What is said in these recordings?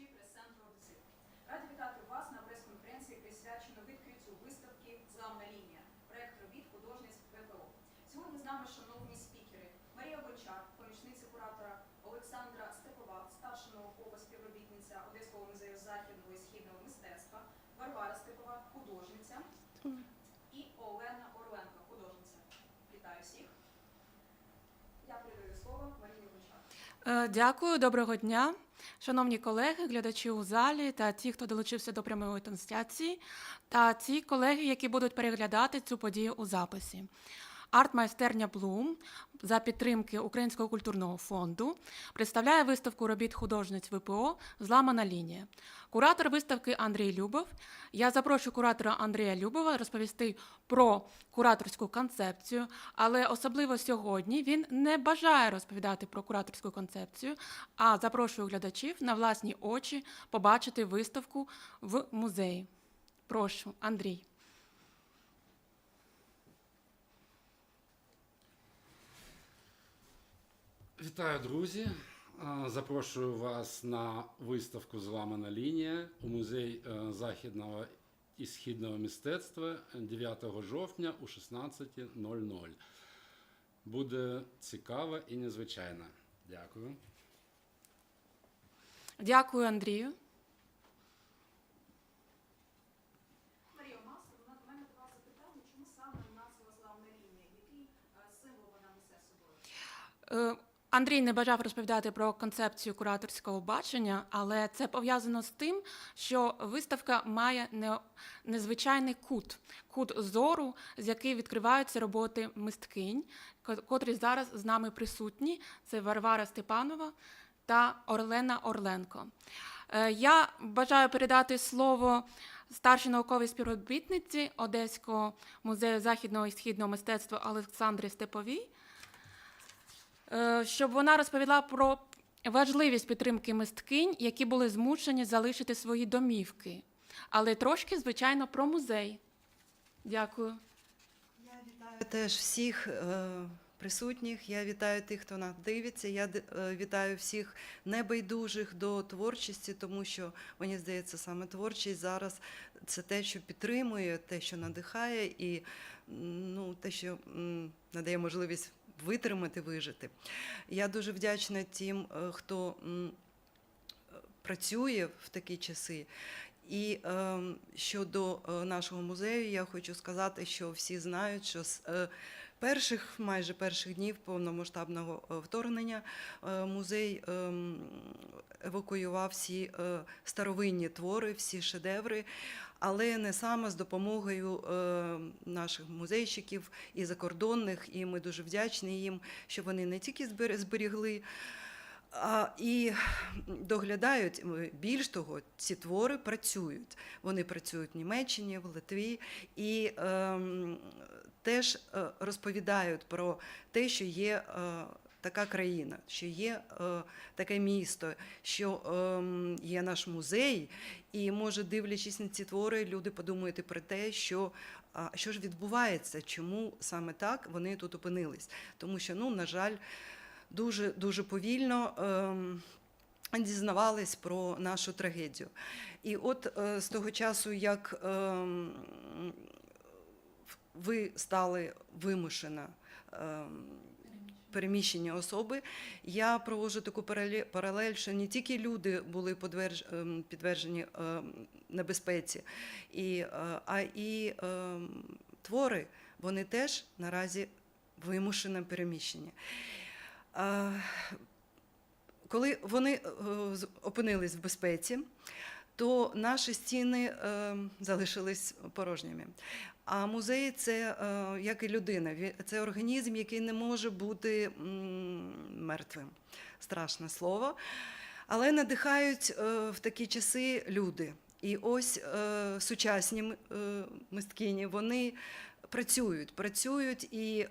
глядачі прес-центру Одесит. Раді вітати вас на прес-конференції, присвячено відкриттю виставки Зламна лінія. Проект робіт художниць ВПО. Сьогодні з нами шановні спікери Марія Гончар, помічниця куратора Олександра Степова, старша наукова співробітниця Одеського музею західного і східного мистецтва, Варвара Степова, художниця і Олена Орленко, художниця. Вітаю всіх. Я передаю слово Марії Гончар. Е, Дякую, доброго дня. Шановні колеги, глядачі у залі та ті, хто долучився до прямої трансляції, та ті колеги, які будуть переглядати цю подію у записі. Арт-майстерня Блум за підтримки Українського культурного фонду представляє виставку робіт художниць ВПО Зламана лінія. Куратор виставки Андрій Любов. Я запрошую куратора Андрія Любова розповісти про кураторську концепцію, але особливо сьогодні він не бажає розповідати про кураторську концепцію, а запрошую глядачів на власні очі побачити виставку в музеї. Прошу, Андрій. Вітаю, друзі! Е, Запрошую вас на виставку Зламана лінія у музей е, західного і східного мистецтва 9 жовтня о 16.00. Буде цікаво і незвичайно. Дякую. Дякую, Андрію. Марія, Андрій не бажав розповідати про концепцію кураторського бачення, але це пов'язано з тим, що виставка має не- незвичайний кут, кут зору, з який відкриваються роботи мисткинь, котрі зараз з нами присутні. Це Варвара Степанова та Орлена Орленко. Е, Я бажаю передати слово старшій науковій співробітниці Одеського музею західного і східного мистецтва Олександрі Степовій щоб вона розповіла про важливість підтримки мисткинь, які були змушені залишити свої домівки. Але трошки, звичайно, про музей. Дякую. Я вітаю теж всіх е, присутніх. Я вітаю тих, хто нас дивиться. Я е, вітаю всіх небайдужих до творчості, тому що мені здається, саме творчість зараз це те, що підтримує, те, що надихає, і ну, те, що надає можливість витримати, вижити. Я дуже вдячна тим, е, хто працює в такі часи. І е, щодо нашого музею, я хочу сказати, що всі знають, що з е, перших, майже перших днів повномасштабного е, вторгнення музей е, евакуював всі старовинні твори, всі шедеври, але не саме з допомогою е, наших музейщиків і закордонних. І ми дуже вдячні їм, що вони не тільки збер- зберігли. А, і доглядають більш того, ці твори працюють. Вони працюють в Німеччині, в Литві і ем, теж е, розповідають про те, що є е, така країна, що є е, таке місто, що ем, є наш музей, і може, дивлячись на ці твори, люди подумають про те, що. А що ж відбувається, чому саме так вони тут опинились? Тому що, ну, на жаль, дуже дуже повільно. Ем, Дізнавались про нашу трагедію. І от е, з того часу, як ем, ви стали вимушена переміщення особи, я проводжу таку паралель, що не тільки люди були подверж- ем, ем, небезпеці, е, а і ем, твори, вони теж наразі вимушене переміщення. Коли вони е, опинились в безпеці, то наші стіни е, залишились порожніми. А музей це е, як і людина, це організм, який не може бути мертвим. Страшне слово. Але надихають е, в такі часи люди. І ось е, сучасні мисткині, вони працюють, працюють, і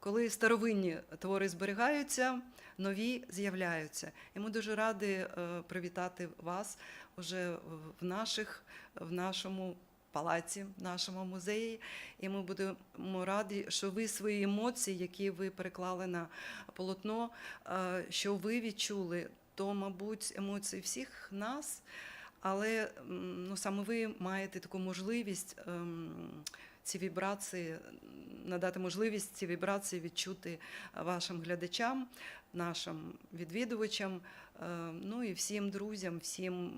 коли старовинні твори зберігаються, нові з'являються. І ми дуже раді привітати вас уже в наших, в нашому палаці, в нашому музеї. І ми будемо раді, що ви свої емоції, які ви переклали на полотно, е, що ви відчули то, мабуть, емоції всіх нас. Але ну, саме ви маєте таку можливість ем, ці вібрації, надати можливість ці вібрації відчути вашим глядачам, нашим відвідувачам, ну і всім друзям, всім.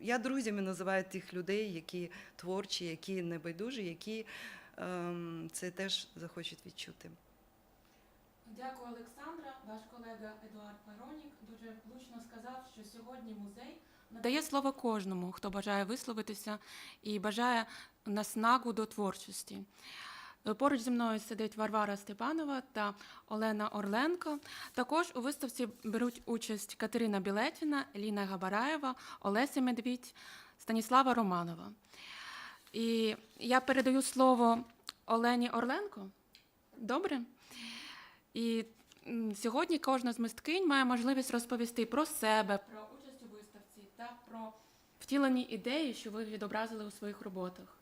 Я друзями називаю тих людей, які творчі, які небайдужі, які ем, це теж захочуть відчути. Дякую, Олександра. Ваш колега Едуард Паронік дуже влучно сказав, що сьогодні музей надає слово кожному, хто бажає висловитися і бажає наснагу до творчості. Е, Поруч зі мною сидить Варвара Степанова та Олена Орленко. Також у виставці беруть участь Катерина Білетіна, Ліна Габараєва, Олеся Медвідь, Станіслава Романова. І я передаю слово Олені Орленко. Добре? І сьогодні кожна з мисткинь має можливість розповісти про себе, про участь у виставці та про втілені ідеї, що ви відобразили у своїх роботах.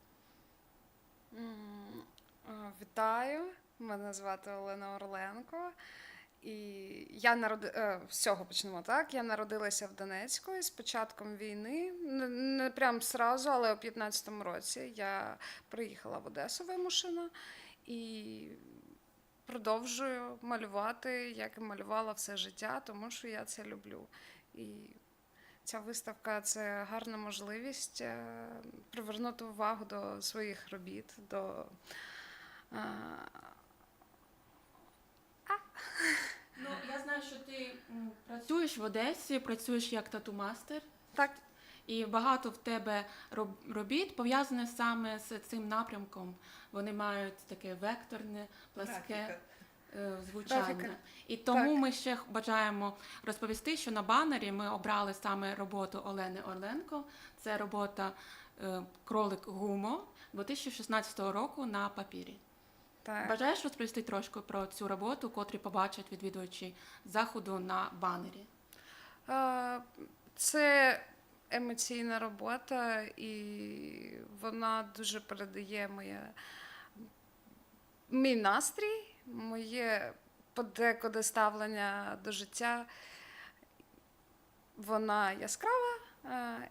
А, Вітаю, мене звати Олена Орленко. І я народи... е, з цього почнемо так. Я народилася в Донецьку і з початком війни, не, прям сразу, але у 15-му році я приїхала в Одесу вимушено і продовжую малювати, як і малювала все життя, тому що я це люблю. І ця виставка це гарна можливість е, привернути увагу до своїх робіт, до е, Ну, я знаю, що ти працюєш в Одесі, працюєш як тату-мастер, так, і багато в тебе робіт пов'язане саме з цим напрямком. Вони мають таке векторне, пласке е, звучання. Графіка. І тому Так. ми ще бажаємо розповісти, що на банері ми обрали саме роботу Олени Орленко. Це робота е, Кролик Гумо 2016 року на папірі. Так. Бажаєш розповісти трошки про цю роботу, котрі побачать відвідувачі заходу на банері? Е, Це емоційна робота, і вона дуже передає моє, мій настрій, моє подекуди ставлення до життя. Вона яскрава,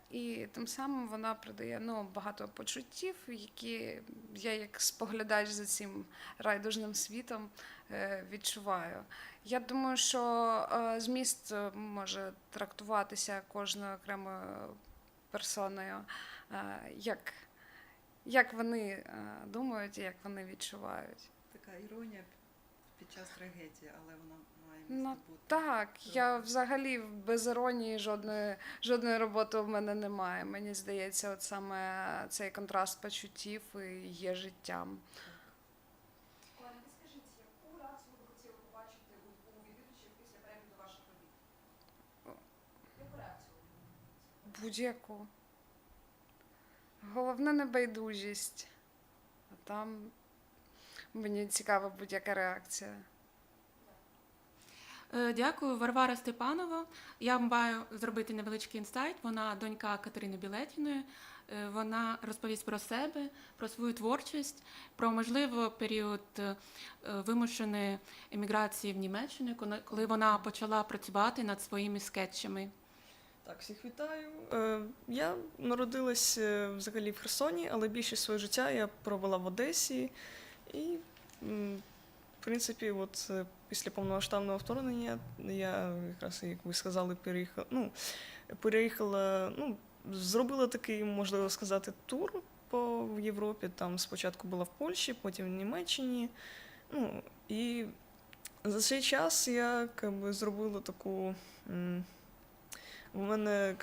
і тим самим вона придає ну, багато почуттів, які я як споглядач за цим райдужним світом е, відчуваю. Я думаю, що е, зміст е, може трактуватися кожною окремою персоною, е, як, як вони е, думають і як вони відчувають. Така іронія під час трагедії, але вона має Ну, бути. Так, я взагалі без іронії жодної, жодної роботи в мене немає. Мені здається, от саме цей контраст почуттів і є життям. Скажіть, яку реакцію ви хотіли побачити у, у відвідувачів після перегляду ваших робіт? Яку реакцію? Будь-яку. Головне небайдужість. А там мені цікава будь-яка реакція. Е, Дякую, Варвара Степанова. Я маю зробити невеличкий інсайт. Вона донька Катерини Білетіної. Е, Вона розповість про себе, про свою творчість, про можливо період е, вимушеної еміграції в Німеччину, коли- вона почала працювати над своїми скетчами. Так, всіх вітаю. Я народилась взагалі в Херсоні, але більшість свого життя я провела в Одесі. І, в принципі, от після повномасштабного вторгнення я якраз, як ви сказали, переїхала. Ну, переїхала, ну, зробила такий, можливо сказати, тур по Європі. Там спочатку була в Польщі, потім в Німеччині. Ну, і за цей час я как би, зробила таку. У мене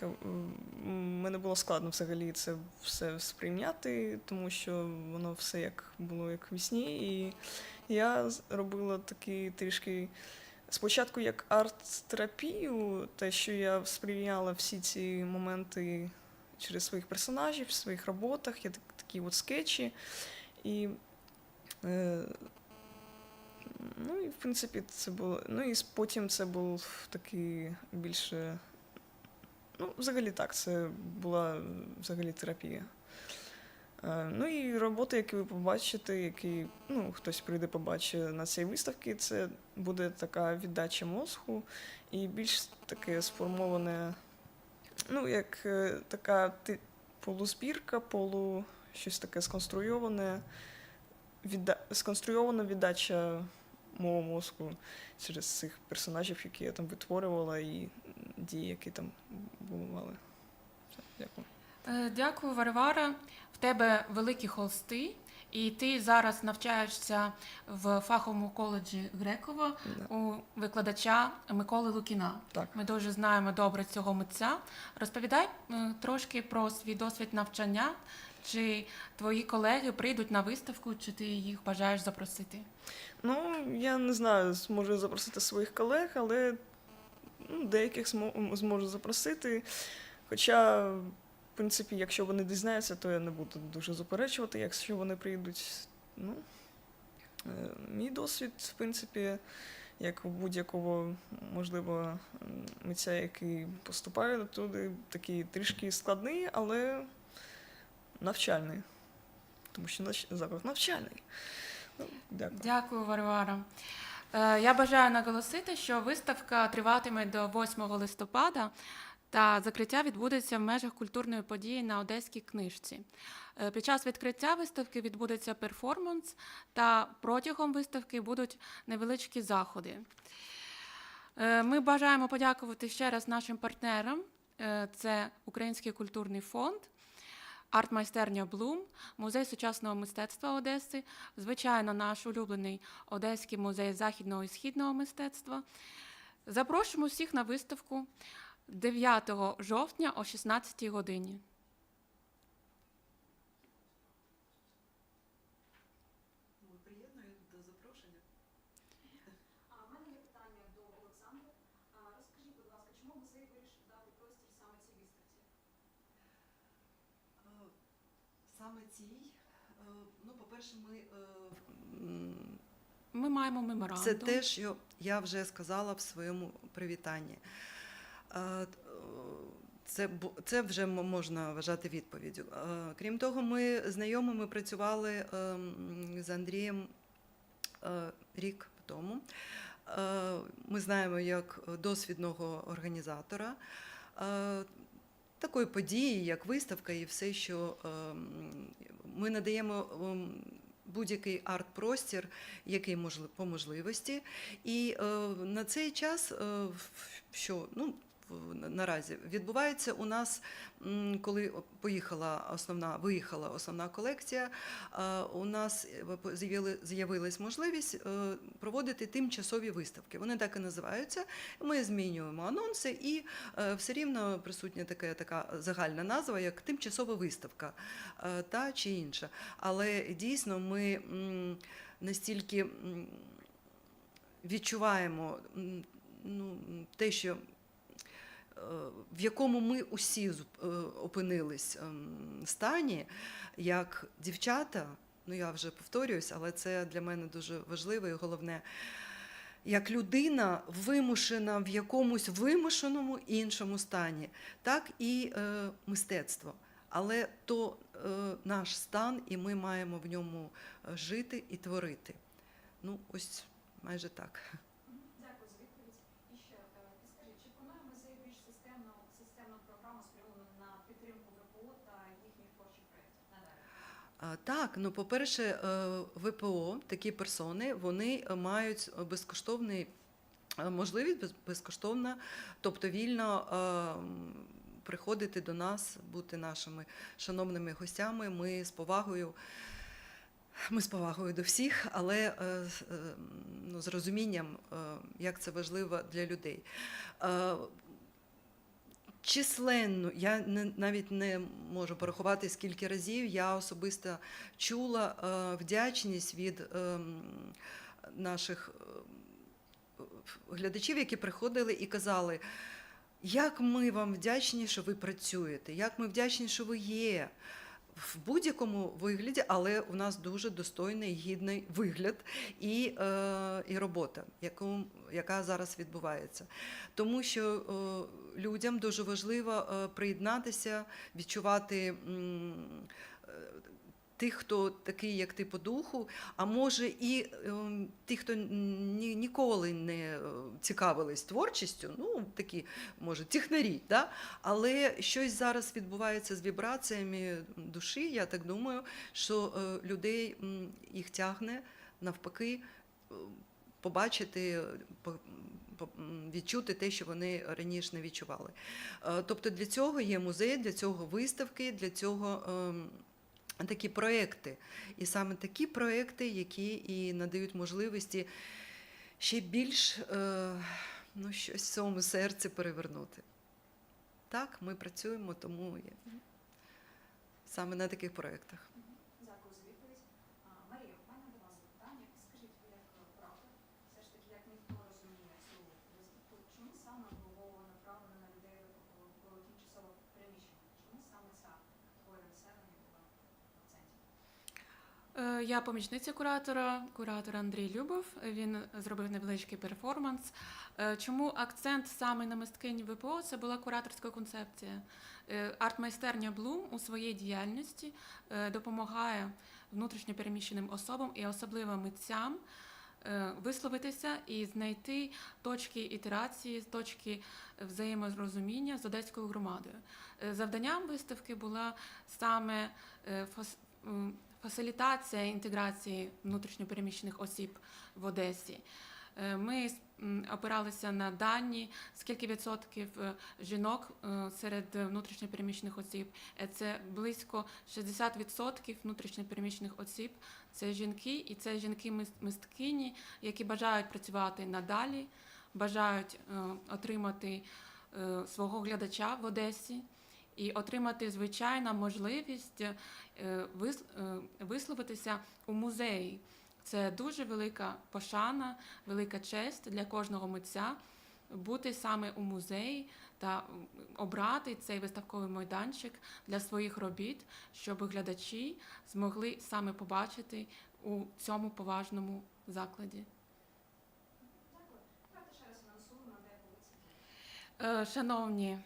мене було складно взагалі це все сприйняти, тому що воно все як було як в сні. І я робила такий трішки спочатку як арт-терапію, те, що я сприйняла всі ці моменти через своїх персонажів, в своїх роботах, так- такі от скетчі. І, е, ну, і в принципі це було. Ну і потім це був такий більше. Ну, взагалі так, це була взагалі терапія. Е, Ну і роботи, які ви побачите, які ну, хтось прийде побачить на цій виставці, це буде така віддача мозку і більш таке сформоване, ну, як е, така полузбірка, полу щось таке сконструйоване, відда... сконструйована віддача мого мозку через цих персонажів, які я там витворювала, і дії, які там бували. Дякую. Е, Дякую, Варвара. В тебе великі холсти, і ти зараз навчаєшся в фаховому коледжі Грекова Да. у викладача Миколи Лукіна. Так. Ми дуже знаємо добре цього митця. Розповідай е, трошки про свій досвід навчання. Чи твої колеги прийдуть на виставку, чи ти їх бажаєш запросити? Ну, я не знаю, зможу запросити своїх колег, але деяких зможу запросити. Хоча, в принципі, якщо вони дізнаються, то я не буду дуже заперечувати, якщо вони прийдуть. Ну, е, мій досвід, в принципі, як у будь-якого, можливо, митця, який поступає туди, такий трішки складний, але навчальний. Тому що заклад навчальний. Ну, дякую. Дякую, Варвара. Е, Я бажаю наголосити, що виставка триватиме до 8 листопада, та закриття відбудеться в межах культурної події на одеській книжці. Е, Під час відкриття виставки відбудеться перформанс, та протягом виставки будуть невеличкі заходи. Е, Ми бажаємо подякувати ще раз нашим партнерам. Це Український культурний фонд, арт-майстерня Блум, Музей сучасного мистецтва Одеси, звичайно, наш улюблений Одеський музей західного і східного мистецтва. Запрошуємо всіх на виставку 9 жовтня о 16 годині. Ви приєднуєте до запрошення? А в мене є питання до Олександра. А, Розкажіть, будь ласка, чому музей вирішив дати простір саме цій виставці? Е, Саме цій, е, ну, по-перше, ми е, Ми маємо меморандум. Це те, що я вже сказала в своєму привітанні. Е, Це, це вже можна вважати відповіддю. Е, Крім того, ми знайомими працювали ем, з Андрієм рік тому. Ми знаємо як досвідного організатора такої події, як виставка, і все, що ем, ми надаємо ем, будь-який арт-простір, який можли- по можливості. І е, на цей час, е, що ну, наразі відбувається у нас, коли поїхала основна, виїхала основна колекція, у нас е, з'явилась можливість е, проводити тимчасові виставки. Вони так і називаються. Ми змінюємо анонси, і е, все рівно присутня така, така загальна назва, як тимчасова виставка та чи інша. Але дійсно ми настільки відчуваємо ну, те, що в якому ми усі е, опинились ем, стані, як дівчата, ну я вже повторююсь, але це для мене дуже важливо і головне. Як людина вимушена в якомусь вимушеному іншому стані, так і е, мистецтво. Але то е, наш стан, і ми маємо в ньому е, жити і творити. Ну, ось майже так. Мгм, Дякую за відповідь. І ще е, підскажіть, чи планує музей більш системну, системну програму спрямовану на підтримку ВПО та їхніх творчих проєктів надалі? А, Так, ну по-перше, е, ВПО, такі персони, вони е, мають безкоштовний е, можливість без- безкоштовно, тобто вільно приходити до нас, бути нашими шановними гостями. Ми з повагою. Ми з повагою до всіх, але ну, з розумінням, як це важливо для людей. Численно, я не, навіть не можу порахувати, скільки разів я особисто чула е, вдячність від е, наших глядачів, які приходили і казали, як ми вам вдячні, що ви працюєте, як ми вдячні, що ви є. В будь-якому вигляді, але у нас дуже достойний гідний вигляд і, е, і робота, яку, яка зараз відбувається. Тому що е, людям дуже важливо е, приєднатися, відчувати е, тих, хто такий, як ти по духу, а може і ем, ті, хто ні, ніколи не е, цікавились творчістю, ну такі, може, технарі, да? але щось зараз відбувається з вібраціями душі. Я так думаю, що е, людей їх тягне навпаки е, побачити, по- по- відчути те, що вони раніше не відчували. Тобто для цього є музей, для цього виставки, для цього ем, такі проекти. І саме такі проекти, які і надають можливості ще більш е, ну, щось в своєму серці перевернути. Так, ми працюємо, тому саме на таких проєктах. Дякую за відповідь. А, Марія, в мене до вас запитання. Скажіть, ви як куратор, все ж таки, як ніхто розуміє цю виставку, чому саме було направлено на людей в тимчасово переміщення? Чому саме ця категорія населення була в акценті? Е, Я помічниця куратора, куратор Андрій Любов. Він зробив невеличкий перформанс. Е, Чому акцент саме на мисткині ВПО? Це була кураторська концепція. Е, Арт-майстерня Блум у своїй діяльності е, допомагає внутрішньопереміщеним особам і особливо митцям е, висловитися і знайти точки ітерації, точки взаєморозуміння з одеською громадою. Е, Завданням виставки була саме е, фасилітація інтеграції внутрішньопереміщених осіб в Одесі. Е, Ми опиралися на дані, скільки відсотків е, жінок е, серед внутрішньопереміщених осіб. Це близько 60% внутрішньопереміщених осіб. Це жінки, і це жінки-мисткині, які бажають працювати надалі, бажають отримати свого глядача в Одесі і отримати звичайно можливість е, е, висловитися у музеї. Це дуже велика пошана, велика честь для кожного митця бути саме у музеї та обрати цей виставковий майданчик для своїх робіт, щоб глядачі змогли саме побачити у цьому поважному закладі. Е, Шановні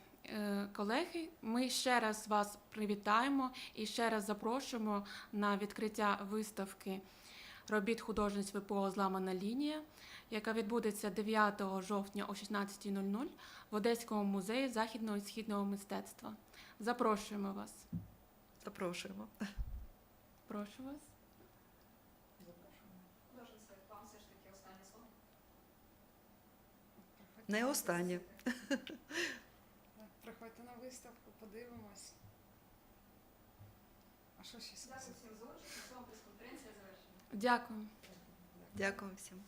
колеги, ми ще раз вас привітаємо і ще раз запрошуємо на відкриття виставки робіт художниць ВПО Зламана лінія, яка відбудеться 9 жовтня о 16.00 в Одеському музеї західного і східного мистецтва. Запрошуємо вас. Запрошуємо. Прошу вас. Не останнє. Приходьте на виставку, подивимось. А що ще сказати? Дякую всім за участь. Прес-конференція завершена. Дякую. Дякую всім.